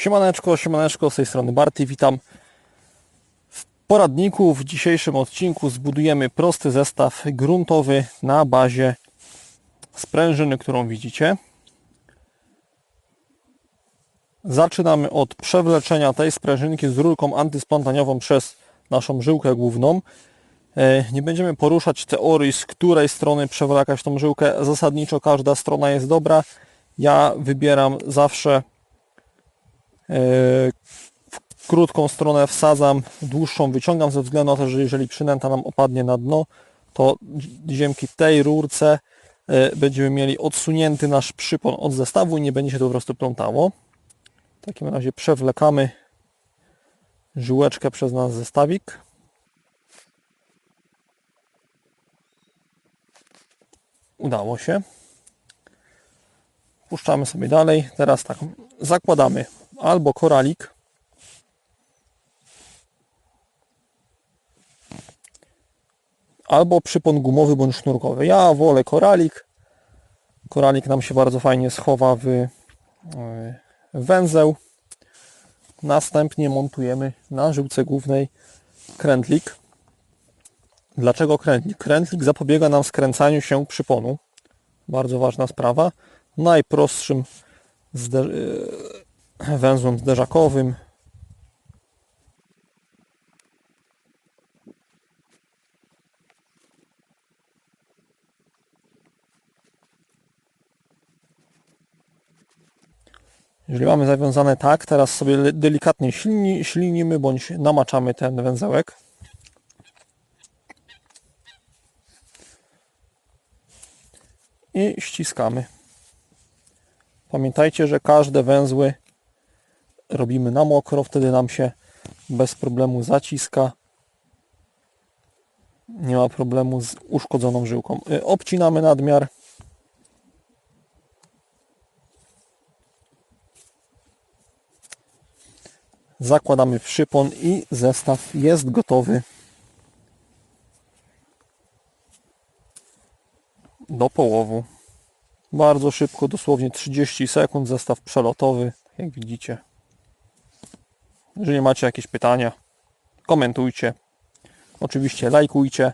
Siemaneczko, siemaneczko, z tej strony Barty, witam. W poradniku w dzisiejszym odcinku zbudujemy prosty zestaw gruntowy na bazie sprężyny, którą widzicie. Zaczynamy od przewleczenia tej sprężynki z rurką antysplątaniową przez naszą żyłkę główną. E, Nie będziemy poruszać teorii, z której strony przewlekać tą żyłkę. Zasadniczo każda strona jest dobra. Ja wybieram zawsze krótką stronę wsadzam, dłuższą wyciągam ze względu na to, że jeżeli przynęta nam opadnie na dno, to dzięki tej rurce e, będziemy mieli odsunięty nasz przypon od zestawu i nie będzie się to po prostu plątało. W takim razie przewlekamy żyłeczkę przez nasz zestawik. Udało się. Puszczamy sobie dalej. Teraz tak, zakładamy albo koralik, albo przypon gumowy bądź sznurkowy. Ja wolę koralik. Koralik nam się bardzo fajnie schowa w e, węzeł. Następnie montujemy na żyłce głównej krętlik. Dlaczego krętlik? Krętlik zapobiega nam skręcaniu się przyponu. Bardzo ważna sprawa. Najprostszym węzłem zderzakowym. Jeżeli mamy zawiązane tak, teraz sobie delikatnie ślini, ślinimy bądź namaczamy ten węzełek. I ściskamy. Pamiętajcie, że każde węzły robimy na mokro, wtedy nam się bez problemu zaciska. Nie ma problemu z uszkodzoną żyłką. Y, Obcinamy nadmiar. Zakładamy przypon i zestaw jest gotowy do połowu. Bardzo szybko, dosłownie 30 sekund, zestaw przelotowy, jak widzicie. Jeżeli macie jakieś pytania, komentujcie. Oczywiście lajkujcie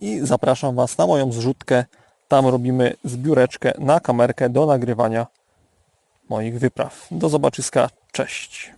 i zapraszam Was na moją zrzutkę. Tam robimy zbióreczkę na kamerkę do nagrywania moich wypraw. Do zobaczyska, cześć.